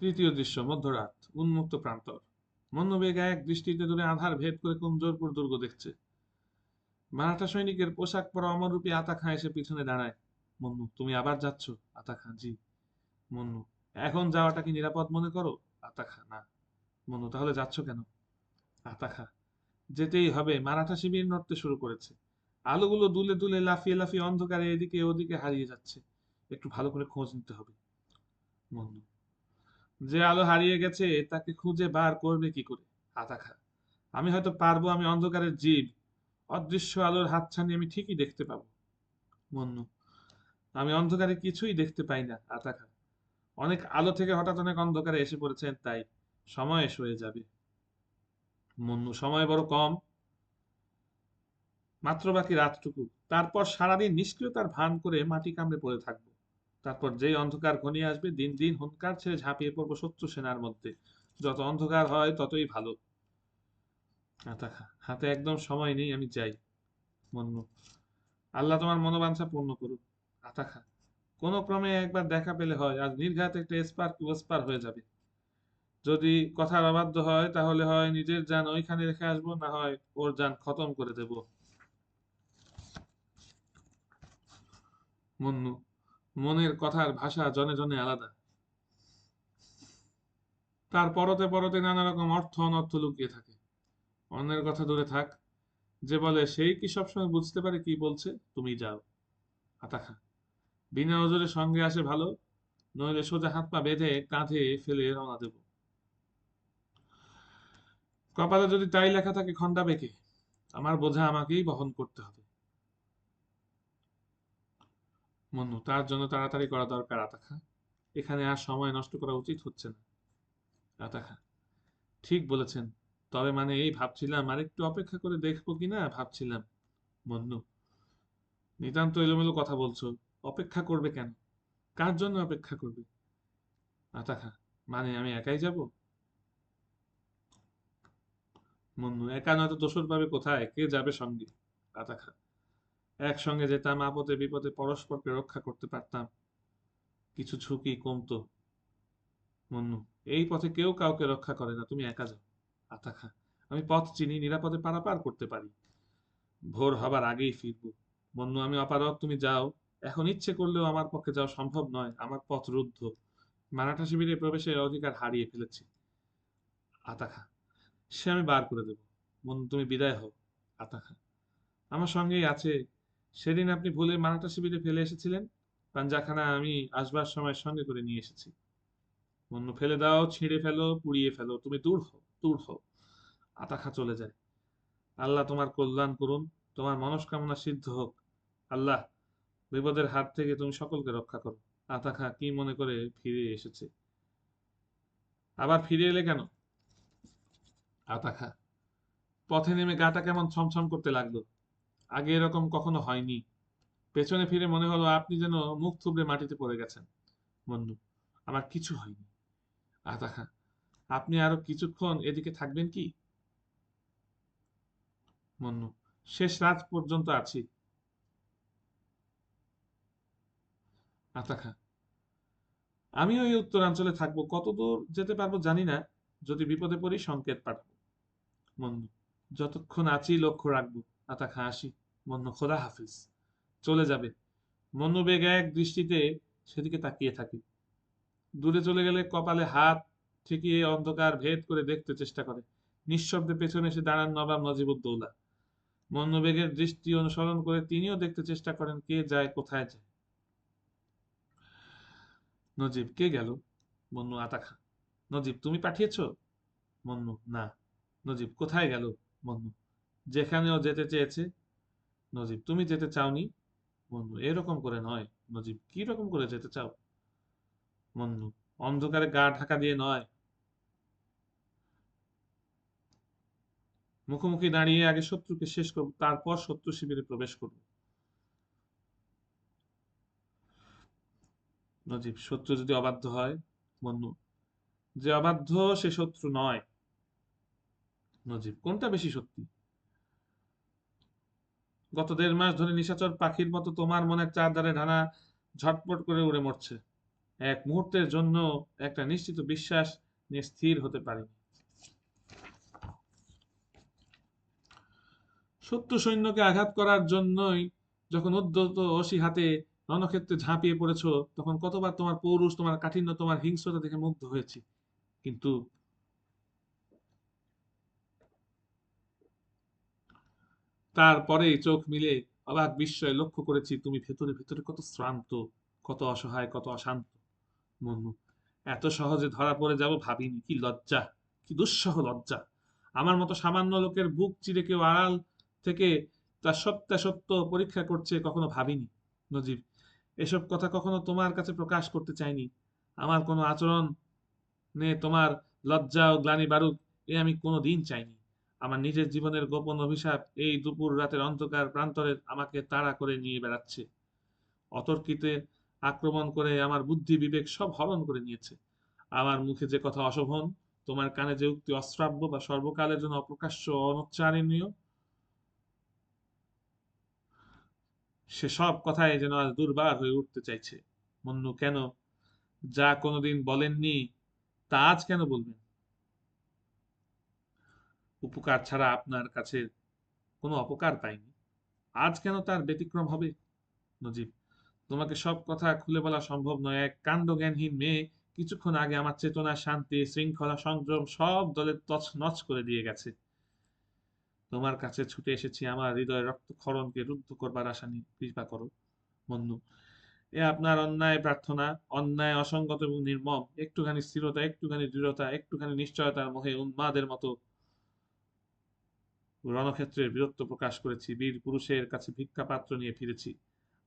তৃতীয় দৃশ্য, মধ্যরাত, উন্মুক্ত প্রান্তর। মন্নবেগ এক দৃষ্টিতে দূরে আধার ভেদ করে কুঞ্জরপুর দুর্গ দেখছে। মারাঠা সৈনিকের পোশাক পরা অমরূপী আতা খাঁ এসে পিছনে দাঁড়ায়। মন্নু, তুমি আবার যাচ্ছ? আতা খাঁ, জি। মন্নু, এখন যাওয়াটা কি নিরাপদ মনে করো? আতা খা, না। মন্নু, তাহলে যাচ্ছ কেন? আতা খা, যেতেই হবে, মারাঠা শিবির নড়তে শুরু করেছে। আলোগুলো দুলে দুলে লাফিয়ে লাফিয়ে অন্ধকারে এদিকে ওদিকে হারিয়ে যাচ্ছে। একটু ভালো করে খোঁজ নিতে হবে। মন্নু যে আলো হারিয়ে গেছে, তাকে খুঁজে বার করবে কি করে? আতাখা আমি হয়তো পারব, আমি অন্ধকারের জীব। অদৃশ্য আলোর হাতছানি আমি ঠিকই দেখতে পাবো। মন্নু, আমি অন্ধকারে কিছুই দেখতে পাই না আতাখা অনেক আলো থেকে হঠাৎ অনেক অন্ধকারে এসে পড়েছেন তাই সময় হয়ে যাবে। মন্নু, সময় বড় কম। মাত্র বাকি রাতটুকু। তারপর সারাদিন নিষ্ক্রিয়তার ভান করে মাটি কামড়ে পড়ে থাকব। তারপর যেই অন্ধকার ঘনিয়ে আসবে, দিন দিন হুঙ্কার ছেড়ে ঝাঁপিয়ে পড়ব শত্রু সেনার মধ্যে। যত অন্ধকার হয়, ততই ভালো। হাতে একদম সময় নেই, আমি যাই। মন্নু আল্লাহ তোমার মনোবাঞ্ছা পূর্ণ করুক। আতাখা কোন ক্রমে একবার দেখা পেলে হয়, আজ নির্ঘাত একটা এসপার ওসপার হয়ে যাবে। যদি কথার অবাধ্য হয়, তাহলে হয় নিজের যান ওইখানে রেখে আসব, না হয় ওর যান খতম করে দেব। মন্নু মনের কথার ভাষা জনে জনে আলাদা। তার পরতে পরতে নানা রকম অর্থ অনর্থ লুকিয়ে থাকে। অন্যের কথা দূরে থাক। যে বলে, সেই কি সবসময় বুঝতে পারে কি বলছে? তুমি যাও। আতাখা। বিনা ওজোরে সঙ্গে আসে ভালো, নইলে সোজা হাত পা বেঁধে কাঁধে ফেলে রওনা দেব। কপালে যদি তাই লেখা থাকে খন্ডা বেঁকে। আমার বোঝা আমাকেই বহন করতে হবে। মনু তার জন্য তাড়াতাড়ি করা দরকার, আতাখা। এখানে আর সময় নষ্ট করা উচিত হচ্ছে না, আতাখা। ঠিক বলেছেন, তবে মানে এই ভাবছিলাম, আর একটু অপেক্ষা করে দেখব কিনা ভাবছিলাম, মন্নু। নিতান্ত এলোমেলো কথা বলছো, অপেক্ষা করবে কেন? কার জন্য অপেক্ষা করবে? আতাখা মানে আমি একাই যাব? মন্নু, একা নয়তো দোসর পাবে কোথায়? কে যাবে সঙ্গে? আতাখা একসঙ্গে যেতাম, আপদে বিপদে পরস্পরকে রক্ষা করতে পারতাম। কিছু ঝুঁকি কমতো। মন্নু, এই পথে কেউ কাউকে রক্ষা করে না, তুমি একা যাও। আতাখা, আমি পথ চিনি, নিরাপদে পারাপার করতে পারি। ভোর হবার আগেই ফিরবো। মন্নু, আমি অপারক তুমি যাও। এখন ইচ্ছে করলেও আমার পক্ষে যাওয়া সম্ভব নয়, আমার পথ রুদ্ধ। মারাঠা শিবিরে প্রবেশের অধিকার হারিয়ে ফেলেছি। আতাখা, সে আমি বার করে দেব। মন্নু, তুমি বিদায় হও। আতাখা, আমার সঙ্গেই আছে সেদিন আপনি ভুলে মারাঠা শিবিরে ফেলে এসেছিলেন। পাঞ্জাখানা আমি আসবার সময় সঙ্গে করে নিয়ে এসেছি। অন্য ফেলে দাও, ছিঁড়ে ফেলো, পুড়িয়ে ফেলো, তুমি দূর হও দূর হও। আতাখা চলে যায়। আল্লাহ তোমার কল্যাণ করুন, তোমার মনস্কামনা সিদ্ধ হোক। আল্লাহ, বিপদের হাত থেকে তুমি সকলকে রক্ষা করো। আতাখা কি মনে করে ফিরে এসেছে? আবার ফিরে এলে কেন? আতাখা, পথে নেমে গাটা কেমন ছমছম করতে লাগল। আগে এরকম কখনো হয়নি। পেছনে ফিরে মনে হলো আপনি যেন মুখ থুবড়ে মাটিতে পড়ে গেছেন। মন্নু আমার কিছু হয়নি। আতাখা আপনি আরও কিছুক্ষণ এদিকে থাকবেন কি? মন্নু শেষ রাত পর্যন্ত আছি। আতাখা আমি ওই উত্তরাঞ্চলে থাকব। কতদূর যেতে পারব জানি না। যদি বিপদে পড়ি সংকেত পাঠাবো। মন্নু যতক্ষণ আছি লক্ষ্য রাখব। আতাখা আসি মন্নু খোদা হাফিজ। চলে যাবে। মন্নু বেগ এক দৃষ্টিতে সেদিকে তাকিয়ে থাকে। দূরে চলে গেলে কপালে হাত ঠেকিয়ে অন্ধকার ভেদ করে দেখতে চেষ্টা করে। নিঃশব্দে পেছনে এসে দাঁড়ান নবাব নজিবুদ্দৌলা। মন্নবেগের দৃষ্টি অনুসরণ করে তিনিও দেখতে চেষ্টা করেন কে যায়, কোথায় যায়। নজিব, কে গেল? মন্নু আতাখা। নজিব, তুমি পাঠিয়েছ? মন্নু, না। নজিব, কোথায় গেল? মন্নু যেখানে ও যেতে চেয়েছে, নজিব, তুমি যেতে চাওনি? মন্নু এরকম করে নয়। নজিব, কি রকম করে যেতে চাও? মন্নু অন্ধকারে গা ঢাকা দিয়ে নয়। মুখোমুখি দাঁড়িয়ে আগে শত্রুকে শেষ করব, তারপর শত্রু শিবিরে প্রবেশ করব। নজিব, শত্রু যদি অবাধ্য হয় মন্নু যে অবাধ্য সে শত্রু নয়। নজিব, কোনটা বেশি সত্যি? গত দেড় মাস ধরে নিশাচর পাখির মতো তোমার মনে চারধারে ঢানা ঝটপট করে উড়ে মরছে। এক মুহূর্তের জন্য একটা নিশ্চিত বিশ্বাস নিয়ে স্থির হতে পারিনি শত্রু সৈন্যকে আঘাত করার জন্যই যখন উদ্যত অসি হাতে রণক্ষেত্রে ঝাঁপিয়ে পড়েছ, তখন কতবার তোমার পৌরুষ, তোমার কাঠিন্য, তোমার হিংস্রতা দেখে মুগ্ধ হয়েছি। কিন্তু তারপরেই চোখ মিলে অবাক বিস্ময়ে লক্ষ্য করেছি, তুমি ভেতরে ভেতরে কত শ্রান্ত, কত অসহায়, কত অশান্ত। মনু এত সহজে ধরা পড়ে যাব ভাবিনি। কি লজ্জা, কি দুঃসহ লজ্জা। আমার মতো সামান্য লোকের বুক চিরে কেউ আড়াল থেকে তার সত্যাসত্য পরীক্ষা করছে কখনো ভাবিনি। নজিব এসব কথা কখনো তোমার কাছে প্রকাশ করতে চাইনি। আমার কোনো আচরণ নে তোমার লজ্জা ও গ্লানি বারুক এ আমি কোনো দিন চাইনি। আমার নিজের জীবনের গোপন অভিশাপ এই দুপুর রাতের অন্ধকার প্রান্তরে আমাকে তাড়া করে নিয়ে বেড়াচ্ছে। অতর্কিতে আক্রমণ করে আমার বুদ্ধি বিবেক সব হরণ করে নিয়েছে। আমার মুখে যে কথা অশোভন, তোমার কানে যে উক্তি অশ্রাব্য বা সর্বকালের জন্য অপ্রকাশ্য অনুচ্চারণীয় সে সব কথাই যেন আজ দুর্বার হয়ে উঠতে চাইছে। মন্নু কেন যা কোনোদিন বলেননি, তা আজ কেন বলবেন? উপকার ছাড়া আপনার কাছে কোনো অপকার পাইনি আজ কেন তার ব্যতিক্রম হবে? নজিব, তোমাকে সব কথা খুলে বলা সম্ভব নয়। এক কাণ্ডজ্ঞানহীন মেয়ে কিছুক্ষণ আগে আমার চেতনা, শান্তি, শৃঙ্খলা, সংযম সব দলে তছনছ করে দিয়ে গেছে। তোমার কাছে ছুটে এসেছি, আমার হৃদয় রক্তক্ষরণকে রুদ্ধ করবার আশা নিয়ে। কৃপা করো মন্নু এ আপনার অন্যায় প্রার্থনা, অন্যায়, অসঙ্গত এবং নির্মম। একটুখানি স্থিরতা, একটুখানি দৃঢ়তা, একটুখানি নিশ্চয়তার মোহে উন্মাদের মতো রণক্ষেত্রের বীরত্ব প্রকাশ করেছি, বীর পুরুষের কাছে ভিক্ষা পাত্র নিয়ে ফিরেছি।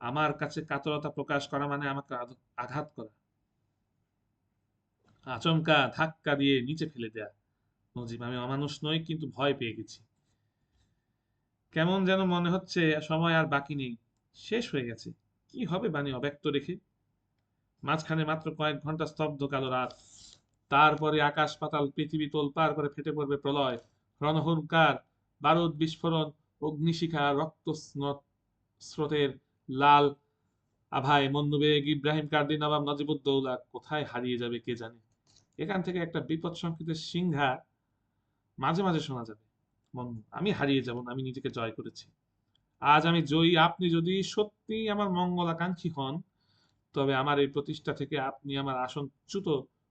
আমার কাছে কাতরতা প্রকাশ করা মানে আমাকে আঘাত করা। আচমকা ধাক্কা দিয়ে নিচে ফেলে দেয়া। নজিব, আমি অমানুষ নই, কিন্তু ভয় পেয়ে গেছি। কেমন যেন মনে হচ্ছে সময় আর বাকি নেই। শেষ হয়ে গেছে। কি হবে বাণী অব্যক্ত রেখে? মাঝখানে মাত্র কয়েক ঘণ্টা স্তব্ধ কালো রাত। তারপরে আকাশ পাতাল পৃথিবী তোলপার করে ফেটে পড়বে প্রলয়। রণহুঙ্কার বারুদ বিস্ফোরণ, অগ্নিশিখা রক্ত স্রোতের লাল আভাই মন্দুবেগ ইব্রাহিম কার্দি, নবাব নজিবুদ্দৌলা কোথায় হারিয়ে যাবে কে জানে? এখান থেকে একটা বিপদ সংকেতের সিংহা মাঝে মাঝে শোনা যাবে। আমি হারিয়ে যাব আমি নিজেকে জয় করেছি। আজ আমি জয়ী, আপনি যদি সত্যি আমার মঙ্গলাকাঙ্ক্ষী হন, তবে আমার এই প্রতিষ্ঠা থেকে আপনি আমার আসন চ্যুত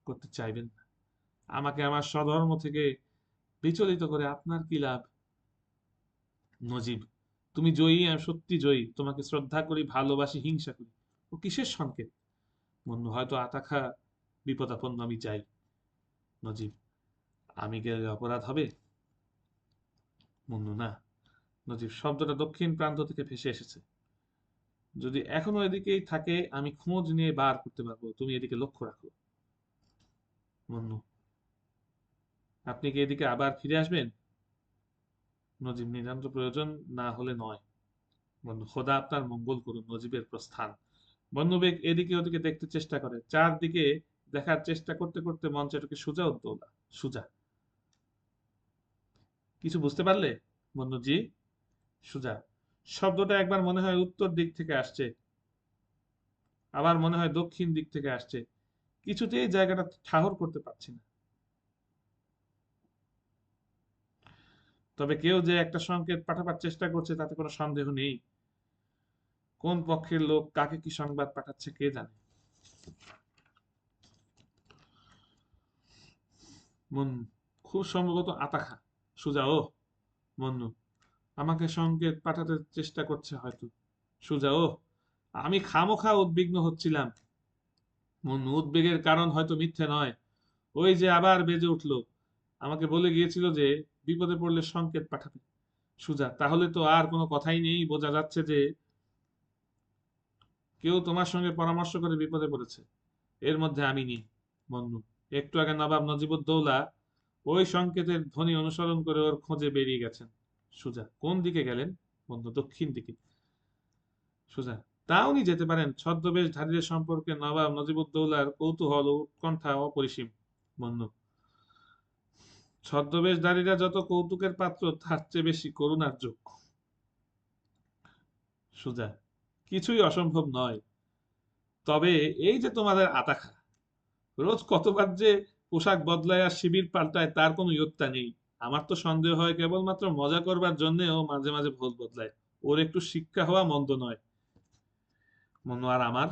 করতে চাইবেন না। আমাকে আমার স্বধর্ম থেকে বিচলিত করে আপনার কি লাভ? নজিব, তুমি জয়ী আমি সত্যি জয়ী, তোমাকে শ্রদ্ধা করি, ভালোবাসি, হিংসা করি। ও কিসের সংকেত? মন্নু হয়তো আতাখা বিপদাপন্ন আমি চাই। নজিব, আমি গেলে অপরাধ হবে? মন্নু, না। নজিব, শব্দটা দক্ষিণ প্রান্ত থেকে ভেসে এসেছে। যদি এখনও এদিকেই থাকে, আমি খোঁজ নিয়ে বার করতে পারব। তুমি এদিকে লক্ষ্য রাখো। মন্নু, আপনি কি এদিকে আবার ফিরে আসবেন? নজিব নিতান্ত প্রয়োজন, না হলে নয়। বন্ধু, খোদা আপনার মঙ্গল করুন, নজিবের প্রস্থান। বন্ধুবেগ এদিকে ওদিকে দেখতে চেষ্টা করে। চারদিকে দেখার চেষ্টা করতে করতে মঞ্চটাকে সুজা উদ্দৌলা সুজা। কিছু বুঝতে পারলে? বন্ধুজি সুজা। শব্দটা একবার মনে হয় উত্তর দিক থেকে আসছে। আবার মনে হয় দক্ষিণ দিক থেকে আসছে। কিছুতেই জায়গাটা ঠাহর করতে পারছি না। তবে কেউ যে একটা সংকেত পাঠাবার চেষ্টা করছে, তাতে কোনো সন্দেহ নেই। কোন পক্ষের লোক কাকে কি সংবাদ পাঠাচ্ছে, কে জানে? খুব সম্ভবত আতাখা, সুজা, ও। মন্নু, আমাকে সংকেত পাঠাতে চেষ্টা করছে হয়তো। সুজা, ও, আমি খামোখা উদ্বিগ্ন হচ্ছিলাম। মন্নু, উদ্বেগের কারণ হয়তো মিথ্যে নয়। ওই যে আবার বেজে উঠল। আমাকে বলে গিয়েছিল যে বিপদে পড়লে সংকেত পাঠাবে। সুজা, তাহলে তো আর কোনো কথাই নেই। বোঝা যাচ্ছে যে কেউ তোমার সঙ্গে পরামর্শ করে বিপদে পড়েছে। এর মধ্যে আমি নেই, মন্নু। একটু আগে নবাব নজিবুদ্দৌলা ওই সংকেতের ধ্বনি অনুসরণ করে ওর খোঁজে বেরিয়ে গেছেন। সুজা, কোন দিকে গেলেন? বন্ধু দক্ষিণ দিকে। সুজা, তা উনি যেতে পারেন। ছদ্মবেশ ধারীদের সম্পর্কে নবাব নজিবুদ্দৌলার কৌতূহল ও উৎকণ্ঠা অপরিসীম। বন্ধু ছদ্মবেশধারীরা যত কৌতুকের পাত্র, তার চেয়ে বেশি করুণার যোগ্য। সুজা, কিছুই অসম্ভব নয়। তবে এই যে তোমাদের আতাখা, রোজ কতবার যে পোশাক বদলায় আর শিবির পাল্টায়, তার কোনো ইয়ত্তা নেই। আমার তো সন্দেহ হয় কেবলমাত্র মজা করবার জন্যে ও মাঝে মাঝে ভোজ বদলায়। ওর একটু শিক্ষা হওয়া মন্দ নয়। মনু আর আমার?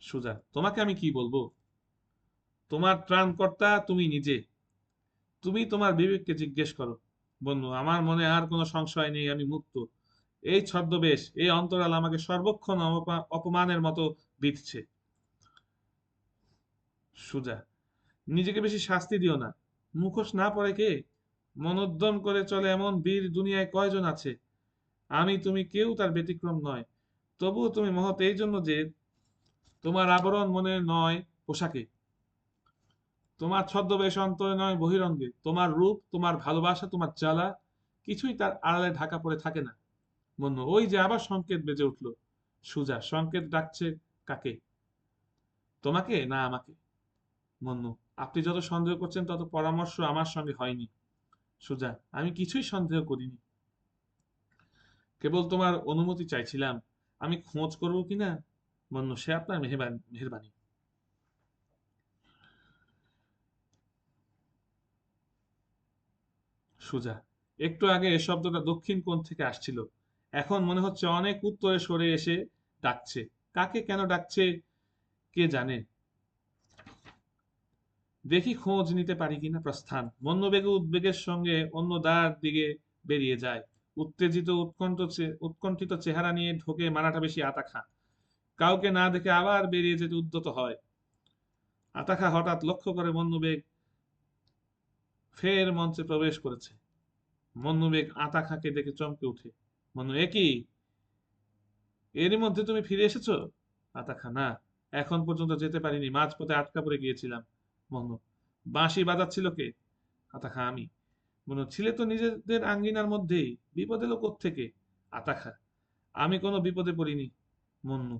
সুজা, তোমাকে আমি কি বলব? তোমার ত্রাণকর্তা তুমি নিজে। তুমি তোমার বিবেককে জিজ্ঞেস করো। বন্ধু, আমার মনে আর কোনো সংশয় নেই, আমি মুক্ত। এই ছদ্মবেশ, এই অন্তরাল আমাকে সর্বক্ষণ অপমা- অপমানের মতো বিধছে। সুজা, নিজেকে বেশি শাস্তি দিও না। মুখোশ না পড়ে কে? মনোদ্যম করে চলে এমন বীর দুনিয়ায় কয়জন আছে? আমি, তুমি কেউ তার ব্যতিক্রম নয়। তবুও তুমি মহৎ, এই জন্য যে তোমার আবরণ মনে নয় পোশাকে। তোমার ছদ্মবেশ অন্তরে নয় বহিরঙ্গে। তোমার রূপ, তোমার ভালোবাসা, তোমার জ্বালা, কিছুই তার আড়ালে ঢাকা পড়ে থাকে না। মন্য, ওই যে আবার সংকেত বেজে উঠল। সুজা, সংকেত ডাকছে কাকে? তোমাকে না আমাকে? মন্নু আপনি যত সন্দেহ করছেন তত পরামর্শ আমার সঙ্গে হয়নি। সুজা, আমি কিছুই সন্দেহ করিনি। কেবল তোমার অনুমতি চাইছিলাম। আমি খোঁজ করব কিনা? মন্নু সে আপনার মেহরবানি মেহরবানি। সুজা। একটু আগে এ শব্দটা দক্ষিণ কোণ থেকে আসছিল। এখন মনে হচ্ছে অনেক উত্তরে সরে এসে ডাকছে। কাকে কেন ডাকছে কে জানে? দেখি খোঁজ নিতে পারি কিনা প্রস্থান। মন্যবেগে উদ্বেগের সঙ্গে অন্য দ্বার দিকে বেরিয়ে যায়। উত্তেজিত, উৎকণ্ঠ উৎকণ্ঠিত চেহারা নিয়ে ঢোকে মারাটা বেশি আতাখা। কাউকে না দেখে আবার বেরিয়ে যেতে উদ্যত হয়। আতাখা হঠাৎ লক্ষ্য করে মন্যবেগ ফের মঞ্চে প্রবেশ করেছে। মন্যবেগ আতাখাকে দেখে চমকে উঠে মনু একই এরই মধ্যে তুমি ফিরে এসেছ? আতাখা না, এখন পর্যন্ত যেতে পারিনি, মাঝপথে আটকা পড়ে গিয়েছিলাম। মনু বাঁশি বাজাচ্ছিল কে? আতা খা, আমি। মনু ছিলে তো নিজেদের আঙ্গিনার মধ্যেই, বিপদ এলো থেকে আতা খা, আমি কোনো বিপদে পড়িনি। মন্নু,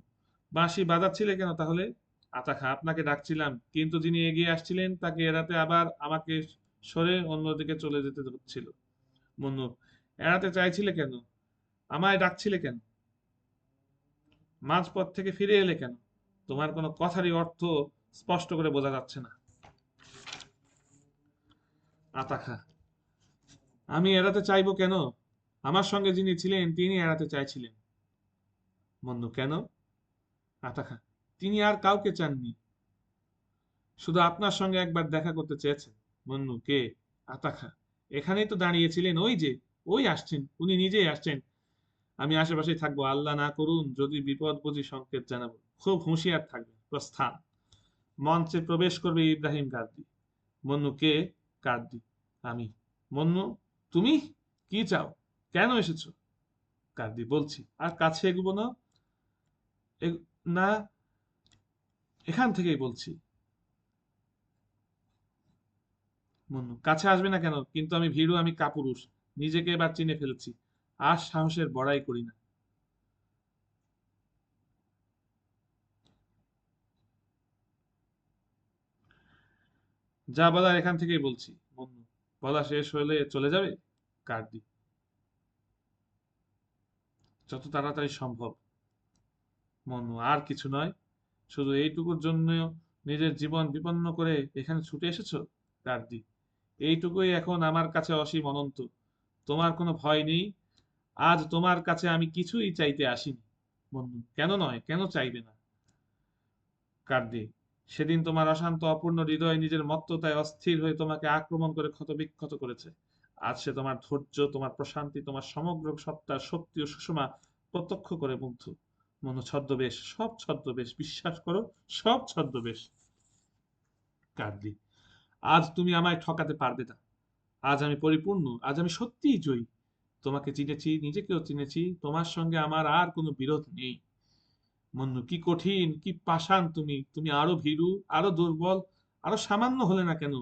বাঁশি বাজাচ্ছিলে কেন তাহলে? আতা খা, আপনাকে ডাকছিলাম, কিন্তু যিনি এগিয়ে আসছিলেন তাকে এড়াতে আবার আমাকে সরে অন্যদিকে চলে যেতে হচ্ছিল মন্নু এড়াতে চাইছিলে কেন? আমায় ডাকছিলে কেন? মাঝপথ থেকে ফিরে এলে কেন? তোমার কোনো কথারই অর্থ স্পষ্ট করে বোঝা যাচ্ছে না। আতাখা, আমি এড়াতে চাইব কেন? আমার সঙ্গে যিনি ছিলেন, তিনি এড়াতে চাইছিলেন। মন্নু কেন? আতাখা, তিনি আর কাউকে চাননি। শুধু আপনার সঙ্গে একবার দেখা করতে চেয়েছেন। মন্নু কে? আতাখা এখানেই তো দাঁড়িয়েছিলেন। ওই যে, ওই আসছেন। উনি নিজেই আসছেন। আমি আশেপাশেই থাকব। আল্লাহ না করুন, যদি বিপদ বুঝি সংকেত জানাব। খুব হুঁশিয়ার থাকবে প্রস্থান। মঞ্চে প্রবেশ করবে ইব্রাহিম কার্দি মন্নু কে? কার্দি আমি। মন্নু তুমি? কি চাও? কেন এসেছ? কার্দি বলছি, আর কাছে এগুবো না? না, এখান থেকেই বলছি। কাছে আসবে না কেন? কিন্তু আমি ভীরু, আমি কাপুরুষ। নিজেকে এবার চিনে ফেলেছি। আর সাহসের বড়াই করি না। যা বলার এখান থেকেই বলছি মন্নু বলা শেষ হলে চলে যাবে? কার্দি যত তাড়াতাড়ি সম্ভব। মন্নু আর কিছু নয়। শুধু এইটুকুর জন্য নিজের জীবন বিপন্ন করে এখানে ছুটে এসেছ? কার্দি এইটুকুই এখন আমার কাছে অসীম অনন্ত। তোমার কোনো ভয় নেই? আজ তোমার কাছে আমি কিছুই চাইতে আসিনি, বন্ধু। কেন নয়? কেন চাইবে না? কার্দি, সেদিন তোমার অশান্ত অপূর্ণ হৃদয় নিজের মত্ততায় অস্থির হয়ে তোমাকে আক্রমণ করে ক্ষতবিক্ষত করেছে। আজ সে তোমার ধৈর্য, তোমার প্রশান্তি, তোমার সমগ্র সত্তার শক্তি ও সুষমা প্রত্যক্ষ করে, মুগ্ধ। মন ছদ্মবেশ, সব ছদ্মবেশ, বিশ্বাস করো, সব ছদ্মবেশ। কার্দি আজ তুমি আমায় ঠকাতে পারবে না। আজ আমি পরিপূর্ণ, আজ আমি সত্যিই জয়ী। তোমাকে চিনেছি, নিজেকেও চিনেছি, তোমার সঙ্গে আমার আর কোনো বিরোধ নেই। মন্নু, কি কঠিন, কি পাষাণ তুমি। তুমি আরও ভীরু, আরও দুর্বল, আরও সামান্য হলে না কেন?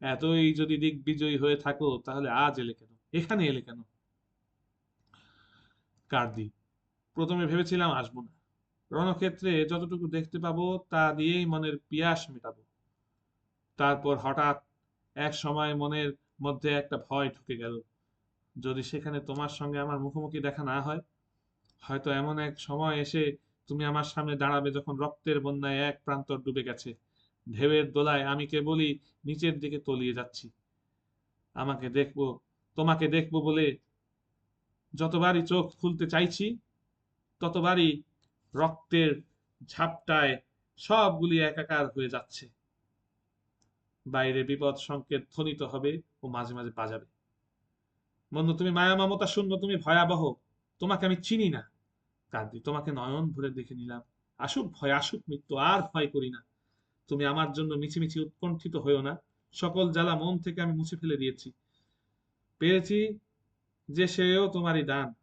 এতই যদি দিগ্বিজয়ী হয়ে থাকো, তাহলে আজ এলে কেন? এখানে এলে কেন? কার্দি, প্রথমে ভেবেছিলাম আসব না। রণক্ষেত্রে যতটুকু দেখতে পাবো, তা দিয়েই মনের পিয়াস মেটাবো। তারপর হঠাৎ এক সময় মনের মধ্যে একটা ভয় ঢুকে গেল। যদি সেখানে তোমার সঙ্গে আমার মুখোমুখি দেখা না হয়, হয়তো এমন এক সময় এসে তুমি আমার সামনে দাঁড়াবে যখন রক্তের বন্যায় এক প্রান্তর ডুবে গেছে। ঢেউয়ের দোলায় আমি কেবলই নিচের দিকে তলিয়ে যাচ্ছি। আমাকে দেখব, তোমাকে দেখব বলে যতবারই চোখ খুলতে চাইছি, ততবারই রক্তের ঝাপটায় সবগুলি একাকার হয়ে যাচ্ছে। বাইরে বিপদ সংকেত ধ্বনিত হবে ও মাঝে মাঝে বাজাবে। বন্ধু, তুমি মায়া মমতা শূন্য, তুমি ভয়াবহ। তোমাকে আমি চিনি না। কাঁদি তোমাকে নয়ন ভরে দেখে নিলাম। আসুক ভয়, আসুক মৃত্যু, আর ভয় করি না। তুমি আমার জন্য মিছিমিছি উৎকণ্ঠিত হয়েও না। সকল জ্বালা মন থেকে আমি মুছে ফেলে দিয়েছি। পেয়েছি যে সেও তোমারই দান।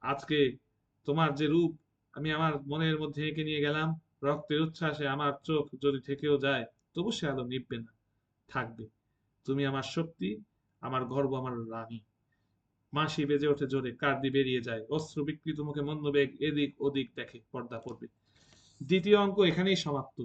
আজকে তোমার যে রূপ, আমি আমার মনের মধ্যে এঁকে নিয়ে গেলাম। রক্তের উচ্ছ্বাসে আমার চোখ যদি থেকেও যায়, তবু সে আলো নিববে না। থাকবে। তুমি আমার শক্তি, আমার গর্ব, আমার রানী। মাসি বেজে ওঠে জোরে, কার্দি বেরিয়ে যায়। অস্ত্র বিকৃত মুখে মন্দবেগ এদিক ওদিক দেখে পর্দা পড়বে দ্বিতীয় অঙ্ক এখানেই সমাপ্ত।